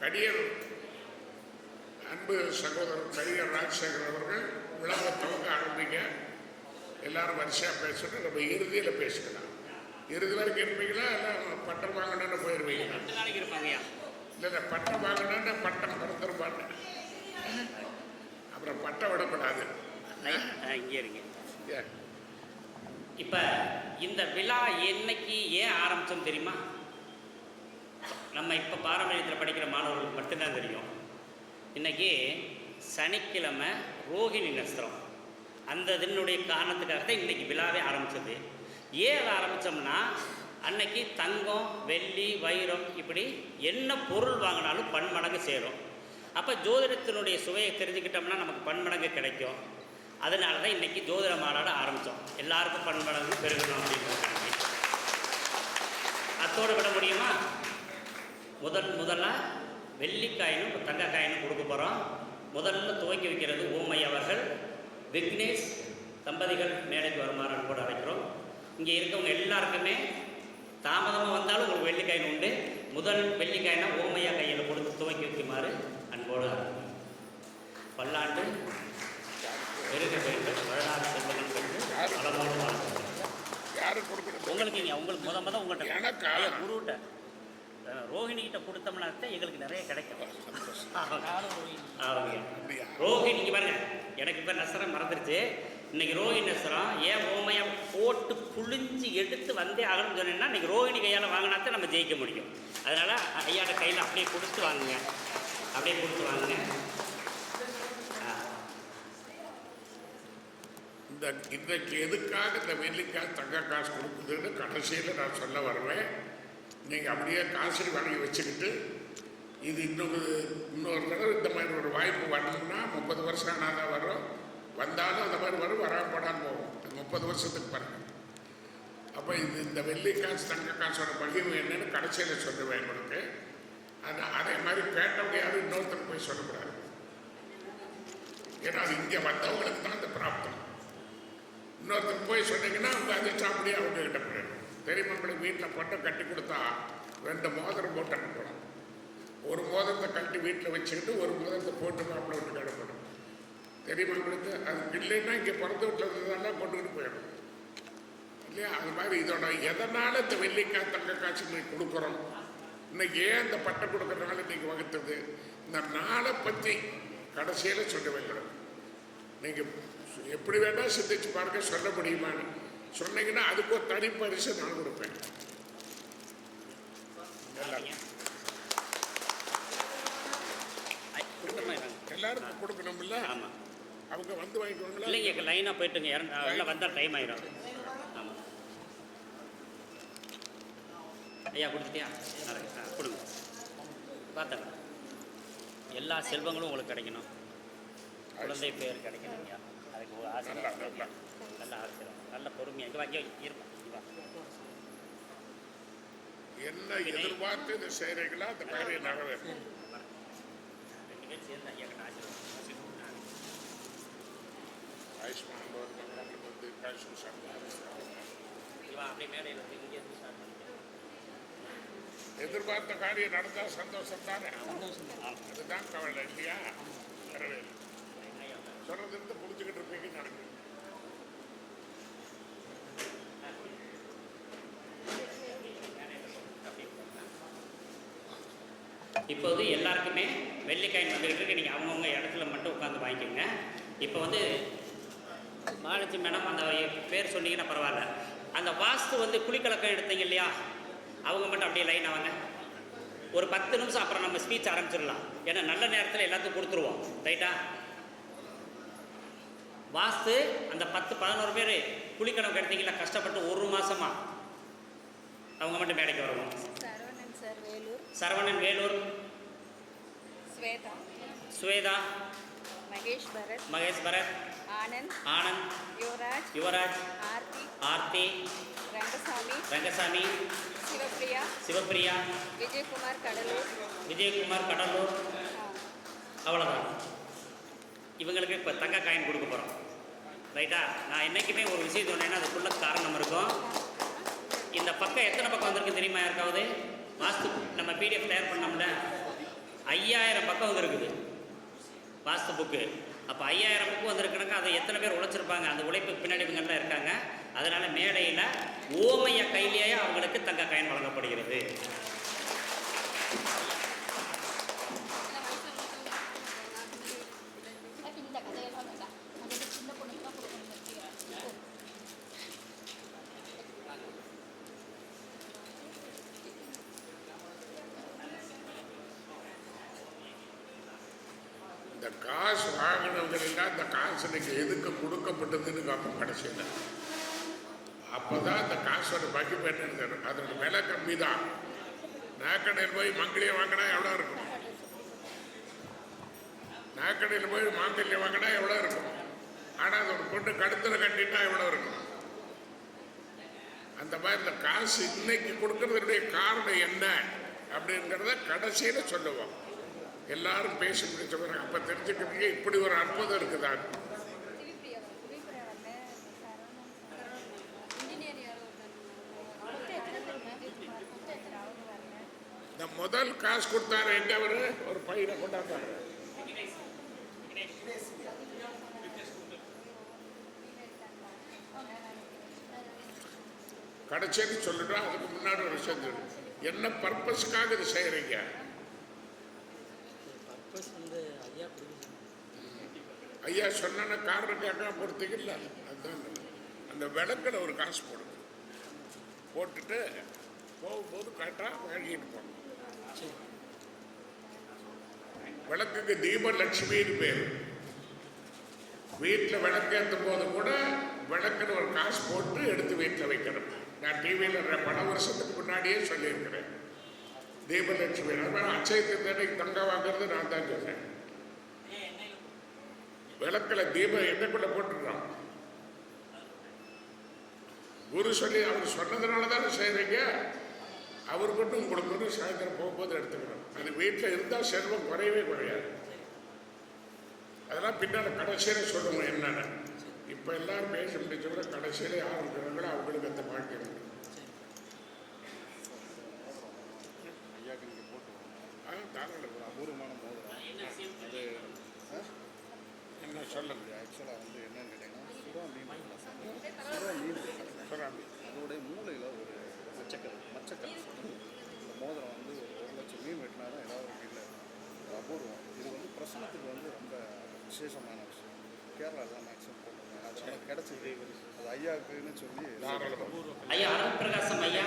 கடியர் அன்பு சகோதரர் கடியர் ராஜசேகர் அவர்கள் விழாவை துவங்க ஆரம்பிங்க. எல்லாரும் வரிசையாக பேசணும். நம்ம இறுதியில் பேசிக்கலாம். இறுதி வரைக்கும் இருப்பீங்களா இல்லை பட்டம் நாளைக்கு இருப்பாங்கய்யா. இல்லை இல்லை பட்டம் வாங்கணும்னு பட்டம் கொடுத்துருப்பாங்க அப்புறம் பட்டம் விடக்கூடாது. ஆ, இங்கே இருங்க? இப்போ இந்த விழா என்னைக்கு ஏன் ஆரம்பிச்சோம் தெரியுமா? நம்ம இப்போ பாரம்பரியத்தில் படிக்கிற மாணவர்களுக்கு மட்டும்தான் தெரியும். இன்னைக்கு சனிக்கிழமை ரோகிணி நஸ்திரம் அந்த இதனுடைய காரணத்துக்காக தான் இன்னைக்கு விழாவே ஆரம்பிச்சது. ஏன் அதை ஆரம்பித்தோம்னா அன்னைக்கு தங்கம் வெள்ளி வைரம் இப்படி என்ன பொருள் வாங்கினாலும் பன்மடங்கு சேரும். அப்போ ஜோதிடத்தினுடைய சுவையை தெரிஞ்சுக்கிட்டோம்னா நமக்கு பன்மடங்கு கிடைக்கும். அதனால தான் இன்னைக்கு ஜோதிட மாநாடு ஆரம்பித்தோம் எல்லாருக்கும் பன்மடங்கு பெருகணும் அப்படின்னு அத்தோடு விட முடியுமா? முதல் முதலாக வெள்ளிக்காயினும் தங்கக்காயினும் கொடுக்க போகிறோம் முதல்ல துவக்கி வைக்கிறது ஊமை அவர்கள். விக்னேஷ் தம்பதிகள் மேடைக்கு வருமாறு அன்போடு அழைக்கிறோம். இங்கே இருக்கவங்க எல்லாருக்குமே தாமதமாக வந்தாலும் உங்களுக்கு வெள்ளிக்காயின் உண்டு. முதல் வெள்ளிக்காயினா ஓமையா கையில் கொடுத்து துவக்கி வைக்குமாறு அன்போடு. பல்லாண்டு பெருக வேண்டும். வரலாறு செல்வங்கள் பெற்று வளமோடு உங்களுக்கு இங்க உங்களுக்கு முத முத உங்கள்கிட்ட எனக்கா? ஐயா, குருகிட்ட அஹ், ரோஹிணி கிட்ட கொடுத்தோம்னா தான் எங்களுக்கு நிறைய கிடைக்கும்? ரோஹிணி இங்க பாருங்க எனக்கு இப்போ நசரம் மறந்துருச்சு. இன்னைக்கு ரோஹிணி நசரம் ஏன் ஓமையா போட்டு புழிஞ்சு எடுத்து வந்தே ஆகணும்னு சொன்னீங்கன்னா இன்னைக்கு ரோஹிணி கையால் வாங்கினா தான் நம்ம ஜெயிக்க முடியும். அதனால ஐயாட கையில் அப்படியே கொடுத்து வாங்குங்க. அப்படியே கொடுத்து வாங்குங்க. இந்த இன்றைக்கு எதுக்காக இந்த வெள்ளிக்காய் தங்க காசு கொடுக்குதுன்னு கடைசியில் நான் சொல்ல வருவேன். நீங்கள் அப்படியே காசு வாங்கி வச்சுக்கிட்டு இது இன்னொரு இன்னொரு தடவை இந்த மாதிரி ஒரு வாய்ப்பு வரணும்னா முப்பது வருஷம் ஆனால் தான் வரும். வந்தாலும் அந்த மாதிரி வரும் வராமடான்னு போகும். முப்பது வருஷத்துக்கு பாருங்கள் அப்போ இது இந்த வெள்ளி காசு தங்க காசோட பகிர்வு என்னன்னு கடைசியில் சொல்லுவேன் உங்களுக்கு. அது அதே மாதிரி கேட்டவங்க இன்னொருத்தர் போய் சொல்லக்கூடாது. ஏன்னா அது இங்கே வந்தவங்களுக்கு தான் அந்த பிராப்தம். இன்னொருத்தர் போய் சொன்னீங்கன்னா அவங்க அதிர்ஷ்டம் அப்படியே அவங்க கிட்ட போயிடும். பெரியமங்களுக்கு வீட்டில் பட்டம் கட்டி கொடுத்தா ரெண்டு மோதிரம் போட்டு அனுப்பணும் ஒரு மோதிரத்தை கட்டி வீட்டில் வச்சுக்கிட்டு ஒரு மோதிரத்தை போட்டு மாப்பிள்ளை விட்டு அனுப்பணும் பெரியமங்களுக்கு அது இல்லைன்னா இங்கே பிறந்த வீட்டில் இருந்ததெல்லாம் கொண்டுக்கிட்டு போயிடும் இல்லையா? அது மாதிரி இதோட எதனால் இந்த வெள்ளிக்காய் தங்க காட்சி இன்னைக்கு கொடுக்குறோம்? இன்னைக்கு ஏன் இந்த பட்டை கொடுக்கறதுனால நீங்கள் வகுத்தது? இந்த நாளை பற்றி கடைசியில் சொல்ல வைக்கணும் நீங்கள் எப்படி வேணால் சிந்திச்சு பாருங்க சொல்ல முடியுமான்னு. சொன்னீங்கன்னா அதுக்கு ஒரு தனி பரிசு நான் கொடுப்பேன்? எல்லாருக்கும் கொடுக்கணும்ல? ஆமா. அவங்க வந்து வாங்கிக்குவாங்களா இல்லைங்க லைனாக போயிட்டுங்க. உள்ள வந்தால் டைம் ஆயிடும் ஆமாம் ஐயா கொடுத்துட்டியா? கொடுங்க. பார்த்தேன் எல்லா செல்வங்களும் உங்களுக்கு கிடைக்கணும். குழந்தை பேர் கிடைக்கணும் ஐயா. அதுக்கு ஒரு ஆசை நல்லா நல்லா. நல்ல ஆசை நல்ல பொறுமையாக இங்கே வாங்க. என்ன எதிர்பார்த்து இதை செய்கிறீங்களோ அந்த காரியம் நிறைவேறும் ரெண்டு பேரும் சேர்ந்து ஐயா கிட்ட ஆசீர்வாதம். ஆயுஷ்மான் பவன் வந்து பண்ணிக்கிறேன் எதிர்பார்த்த காரியம் நடந்தா சந்தோஷம் தானே? அதுதான் கவலை இல்லையா? வரவேல் ஐயா சொல்றது இருந்து புரிஞ்சுக்கிட்டு இருப்பீங்க நடக்கும் இப்போது எல்லாருக்குமே வெள்ளிக்காயின் வந்துகிட்டு இருக்கு. நீங்கள் அவங்கவுங்க இடத்துல மட்டும் உட்காந்து வாங்கிக்கோங்க. இப்போ வந்து மாலட்சுமி மேடம் அந்த பேர் சொன்னீங்கன்னா பரவாயில்ல. அந்த வாஸ்து வந்து குளிக்கலக்கம் எடுத்தீங்க இல்லையா? அவங்க மட்டும் அப்படியே லைன் ஆவாங்க ஒரு பத்து நிமிஷம் அப்புறம் நம்ம ஸ்பீச் ஆரம்பிச்சிடலாம். ஏன்னா நல்ல நேரத்தில் எல்லாத்துக்கும் கொடுத்துருவோம். ரைட்டா வாஸ்து அந்த பத்து பதினோரு பேர் குளிக்கணக்கு எடுத்தீங்களா கஷ்டப்பட்டு ஒரு மாதமா அவங்க மட்டும் மேடைக்கு வருவோம். சரவணன் சார் வேலூர். ஸ்வேதா. ஸ்வேதா. மகேஷ் பரத். மகேஷ் பரத். ஆனந்த். ஆனந்த். யுவராஜ். யுவராஜ். ஆர்த்தி. ஆர்த்தி. ரங்கசாமி. ரங்கசாமி. சிவப்பிரியா. சிவப்பிரியா. விஜயகுமார் கடலூர். விஜயகுமார் கடலூர். அவ்வளோதான் இவங்களுக்கு இப்போ தங்க காயின் கொடுக்க போகிறோம் ரைட்டா? நான் என்றைக்குமே ஒரு விஷயம் சொன்னேன்னா அதுக்குள்ள காரணம் இருக்கும். இந்த பக்கம் எத்தனை பக்கம் வந்திருக்கு தெரியுமா யாருக்காவது? வாஸ்து நம்ம பிடிஎஃப் தயார் பண்ணோம்ல ஐயாயிரம் பக்கம் வந்திருக்குது. வாஸ்து புக்கு அப்போ ஐயாயிரம் புக்கு வந்திருக்குனாக்கா அதை எத்தனை பேர் உழைச்சிருப்பாங்க? அந்த உழைப்புக்கு பின்னாடி இவங்கெல்லாம் இருக்காங்க. அதனால் மேடையில் ஓமைய கையிலேயே அவங்களுக்கு தங்க கயன் வழங்கப்படுகிறது இந்த கதையெல்லாம் வேண்டாம் அது சின்ன பொண்ணுக்கு தான் கொடுக்கணும் இந்த காசு வாங்கினவங்கன்னா அந்த காசு நீங்கள் எதுக்கு கொடுக்கப்பட்டதுன்னு காப்போம் கடைசியில். அப்போ தான் இந்த காசோட மகிமை என்னன்னு அதோட விலை கம்மி தான் நாக்கடையில் போய் மங்கிலியை வாங்கினா எவ்வளோ இருக்கும்? நாக்கடையில் போய் மாங்கல்யம் வாங்கினா எவ்வளோ இருக்கும்? ஆனால் அதோட பொண்ணு கழுத்தில் கட்டிட்டா எவ்வளோ இருக்கும்? அந்த மாதிரி இந்த காசு இன்னைக்கு கொடுக்கறதுடைய காரணம் என்ன அப்படிங்கிறத கடைசியில் சொல்லுவோம். எல்லாரும் பேசி முடிச்ச பிறகு அப்போ தெரிஞ்சுக்கிறீங்க இப்படி ஒரு அற்புதம் இருக்குதா இந்த முதல் காசு கொடுத்தாரு எங்க அவரு? ஒரு பையனை கொண்டாந்தாரு. கடைசின்னு சொல்லிட்டா அதுக்கு முன்னாடி ஒரு விஷயம் என்ன பர்பஸ்க்காக இது செய்யறீங்க பர்பஸ் வந்து ஐயா கொடுக்குது ஐயா சொன்ன காரணம் கேட்காம இல்லை. அதுதான் அந்த விளக்கில் ஒரு காசு போடுது போட்டுட்டு போகும்போது கரெக்டாக வாங்கிட்டு போகணும் விளக்குக்கு தீபலட்சுமின்னு பேர். வீட்டில் விளக்கேற்றும் போது கூட விளக்குன்னு ஒரு காசு போட்டு எடுத்து வீட்டில் வைக்கணும். நான் டிவியில் பல வருஷத்துக்கு முன்னாடியே சொல்லியிருக்கிறேன். தீபலட்சுமி நம்ம அச்சய தங்கம் வாங்குறது நான் தான் சொன்னேன் விளக்கில் தீபம் எண்ணெய்க்குள்ள போட்டுருக்கோம் குரு சொல்லி அவர் சொன்னதுனால தானே செய்கிறீங்க அவர் மட்டும் கொடுக்கணும் சாயந்தரம் போகும்போது எடுத்துக்கணும். அது வீட்டில் இருந்தால் செல்வம் குறையவே குறையாது. அதெல்லாம் பின்னால் கடைசியில் சொல்லுவோம் என்னென்ன. இப்போ எல்லாரும் பேச முடிச்ச விட கடைசியில் யார் இருக்கிறாங்களோ அவங்களுக்கு அந்த பாக்கியம் உண்டு. ஆ தாராளம். ஒரு அபூர்வமான மோதிரம். அது என்ன சொல்லுங்க ஆக்சுவலாக வந்து என்னன்னு கேட்டிங்கன்னா சுறா மீன் சுறா மீன் சொல்கிறாங்க அதோடைய மூளையில் ஒரு மச்சக்கல் மச்சக்கல் இந்த மோதிரம் வந்து ஒரு ஒரு லட்சம் மீன் வெட்டினா தான் ஏதாவது ஒரு மீனில் அபூர்வம். இது வந்து பிரசனத்துக்கு வந்து ரொம்ப விசேஷமான விஷயம். கேரளா தான் மேக்ஸிமம் போட்டுருக்காங்க. அதனால கிடச்சிது. அது ஐயாவுக்குன்னு சொல்லி ஐயா அருள் பிரகாசம் ஐயா